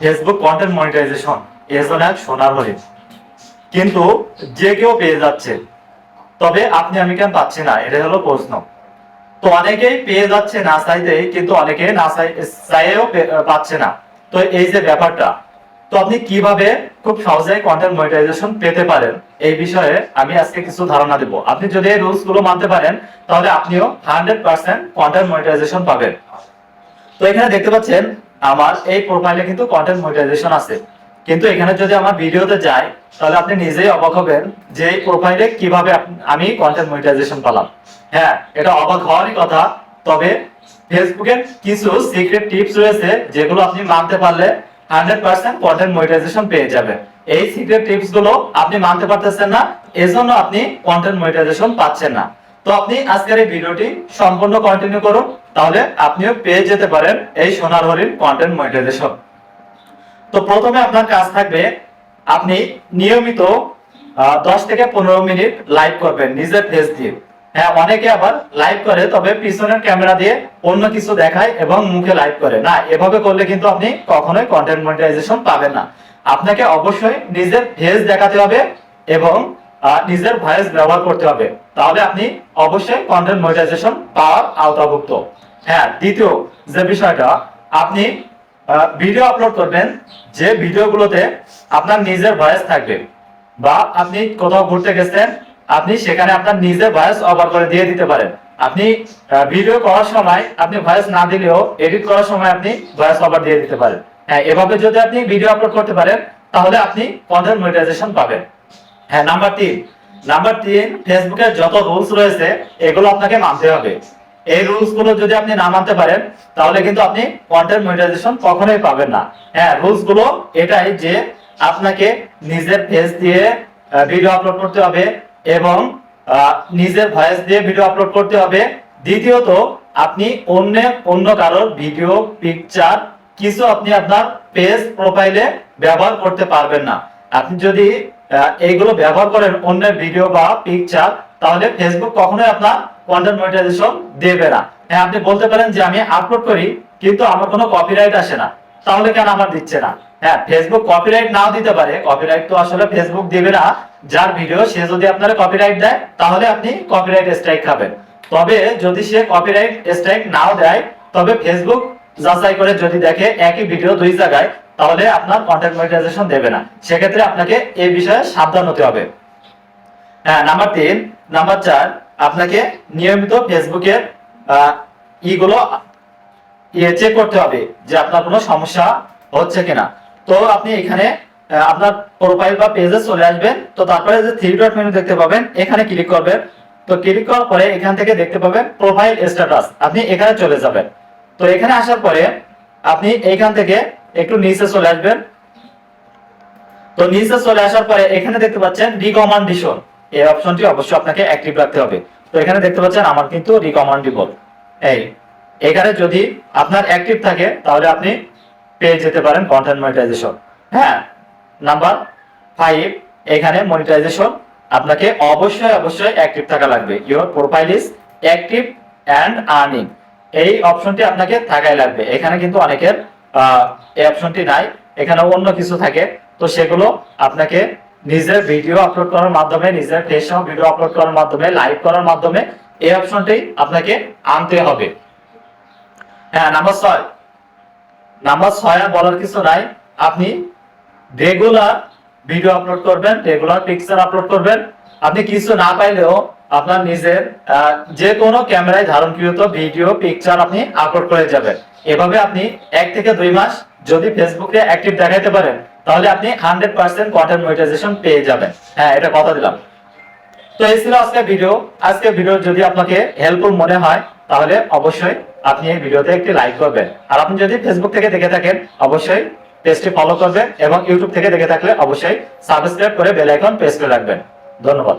Facebook content monetization এর জন্য এক সোনার হরিণ। কিন্তু যে কেউ পেয়ে যাচ্ছে, তবে আপনি আমি কেন পাচ্ছি না? এটা হলো প্রশ্ন। তো অনেকেই পেয়ে যাচ্ছে না চাইতেই, কিন্তু অনেকে না চাই- চাইয়েও পাচ্ছে না। তো এই যে ব্যাপারটা, তো আপনি কীভাবে খুব সহজেই কন্টেন্ট মনিটাইজেশন পেতে পারেন? এই বিষয়ে আমি আজকে কিছু ধারণা দেব। আপনি যদি এই রুলসগুলো মানতে পারেন, তাহলে আপনিও হান্ড্রেড পার্সেন্ট কন্টেন্ট মনিটাইজেশন পাবেন। তো এখানে দেখতে পাচ্ছেন আমার এই প্রোফাইলে কিন্তু কন্টেন্ট মনিটাইজেশন আছে। কিন্তু এখানে যদি আমার ভিডিওতে যাই, তাহলে আপনি নিজেই অবাক হবেন যে এই প্রোফাইলে কীভাবে আমি কন্টেন্ট মনিটাইজেশন পেলাম। হ্যাঁ এটা অবাক হওয়ারই কথা, তবে ফেসবুকের কিছু সিক্রেট টিপস রয়েছে যেগুলো আপনি মানতে পারলে হান্ড্রেড পার্সেন্ট কন্টেন্ট মনিটাইজেশন পেয়ে যাবেন। এই সিক্রেট টিপসগুলো আপনি মানতে পারতেছেন না, এজন্য আপনি কন্টেন্ট মনিটাইজেশন পাচ্ছেন না। তো আপনি আজকের এই ভিডিওটি সম্পূর্ণ কন্টিনিউ করুন, তাহলে আপনিও পেয়ে যেতে পারেন এই সোনার হরিণ কন্টেন্ট মনিটাইজেশন তো প্রথমে আপনার কাজ থাকবে, আপনি নিয়মিত দশ থেকে পনেরো মিনিট লাইভ করবেন নিজের ফেস দিয়ে। হ্যাঁ অনেকে আবার লাইভ করে, তবে পিছনের ক্যামেরা দিয়ে অন্য কিছু দেখায় এবং মুখে লাইভ করে। না, এভাবে করলে কিন্তু আপনি কখনোই কন্টেন্ট মনিটাইজেশন পাবেন না। আপনাকে অবশ্যই নিজের ফেস দেখাতে হবে এবং নিজের ভয়েস ব্যবহার করতে হবে। তাহলে আপনি অবশ্যই কন্টেন্ট মনিটাইজেশন পাওয়ার আওতাভুক্ত। হ্যাঁ দ্বিতীয় যে বিষয়টা, আপনি ভিডিও আপলোড করবেন, যে ভিডিওগুলোতে আপনার নিজের ভয়েস থাকবে। বা আপনি কোথাও ঘুরতে গেছেন, আপনি সেখানে আপনার নিজের ভয়েস অফার করে দিয়ে দিতে পারেন। আপনি ভিডিও করার সময় আপনি ভয়েস না দিলেও এডিট করার সময় আপনি ভয়েস অফার দিয়ে দিতে পারেন। হ্যাঁ এভাবে যদি আপনি ভিডিও আপলোড করতে পারেন, তাহলে আপনি কন্টেন্ট মনিটাইজেশন পাবেন। হ্যাঁ নাম্বার তিন। নাম্বার তিন ফেসবুকের যত রুলস রয়েছে, এগুলো আপনাকে মানতে হবে। এই রুলসগুলো যদি আপনি না মানতে পারেন, তাহলে কিন্তু আপনি কন্টেন্ট মনিটাইজেশন কখনোই পাবেন না। হ্যাঁ রুলসগুলো এটাই যে আপনাকে নিজের ফেস দিয়ে ভিডিও আপলোড করতে হবে এবং নিজের ভয়েস দিয়ে ভিডিও আপলোড করতে হবে। দ্বিতীয়ত, আপনি অন্য অন্য কারোর ভিডিও পিকচার কিছু আপনি আপনার পেজ প্রোফাইলে ব্যবহার করতে পারবেন না। আপনি যদি এইগুলো ব্যবহার করেন অন্যের ভিডিও বা পিকচার তাহলে ফেসবুক কখনোই আপনার কন্টেন্ট মনিটাইজেশন দেবে না। হ্যাঁ আপনি বলতে পারেন যে আমি আপলোড করি, কিন্তু আমার কোনো কপিরাইট আসে না। তাহলে কেন আমার দিচ্ছে না? হ্যাঁ ফেসবুক কপিরাইট নাও দিতে পারে। কপিরাইট তো আসলে ফেসবুক দেবে না। যার ভিডিও সে যদি আপনার কপিরাইট দেয়, তাহলে আপনি কপিরাইট স্ট্রাইক খাবেন। তবে যদি সে কপিরাইট স্ট্রাইক নাও দেয়, তবে ফেসবুক যাচাই করে যদি দেখে একই ভিডিও দুই জায়গায় তাহলে আপনার কন্টেন্ট মনিটাইজেশন দেবে না। সেক্ষেত্রে আপনাকে এই বিষয়ে সাবধান হতে হবে। হ্যাঁ নাম্বার তিন নাম্বার চার, আপনাকে নিয়মিত ফেসবুকের ইগুলো ইয়ে চেক করতে হবে যে আপনার কোনো সমস্যা হচ্ছে কিনা। তো আপনি এখানে আপনার প্রোফাইল বা পেজে চলে আসবেন, তো তারপরে যে থ্রি ডট মেনু দেখতে পাবেন, এখানে ক্লিক করবেন। তো ক্লিক করার পরে এখান থেকে দেখতে পাবেন প্রোফাইল স্ট্যাটাস আপনি এখানে চলে যাবেন। তো এখানে আসার পরে আপনি এখান থেকে একটু নিচে চলে আসবেন। তো নিচে চলে আসার পরে এখানে দেখতে পাচ্ছেন রিকমান্ডেশন এই অপশনটি অবশ্যই আপনাকে অ্যাক্টিভ রাখতে হবে। তো এখানে দেখতে পাচ্ছেন আমার কিন্তু রিকমান্ডেবল এই, এখানে যদি আপনার অ্যাক্টিভ থাকে, তাহলে আপনি পেয়ে যেতে পারেন কন্টেন্ট মনিটাইজেশন হ্যাঁ নাম্বার ফাইভ এখানে মনিটাইজেশন আপনাকে অবশ্যই অবশ্যই অ্যাক্টিভ থাকা লাগবে। Your profile is active and earning এই অপশনটি আপনাকে থাকাই লাগবে। এখানে কিন্তু অনেকের এই অপশনটি নাই। এখানে অন্য কিছু থাকে। তো সেগুলো আপনাকে নিজের ভিডিও আপলোড করার মাধ্যমে, নিজের সহ ভিডিও আপলোড করার মাধ্যমে লাইভ করার মাধ্যমে এই অপশনটি আপনাকে আনতে হবে। হ্যাঁ নাম্বার ছয়। নাম্বার ছয় বলার কিছু নাই। আপনি রেগুলার ভিডিও আপলোড করবেন রেগুলার পিকচার আপলোড করবেন। আপনি কিছু না পাইলেও আপনার নিজের যে কোনো ক্যামেরায় ধারণকৃত ভিডিও পিকচার আপনি আপলোড করে যাবেন। এভাবে আপনি এক থেকে দুই মাস যদি ফেসবুকে অ্যাক্টিভ দেখাইতে পারেন, তাহলে আপনি হান্ড্রেড পার্সেন্ট কন্টেন্ট মনিটাইজেশন পেয়ে যাবেন। হ্যাঁ এটা কথা দিলাম। তো এই ছিল আজকে ভিডিও আজকে ভিডিও যদি আপনাকে হেল্পফুল মনে হয়, তাহলে অবশ্যই আপনি এই ভিডিওতে একটি লাইক করবেন। আর আপনি যদি ফেসবুক থেকে দেখে থাকেন, অবশ্যই পেজটি ফলো করবেন এবং ইউটিউব থেকে দেখে থাকলে অবশ্যই সাবস্ক্রাইব করে বেল আইকন প্রেস করে রাখবেন। ধন্যবাদ।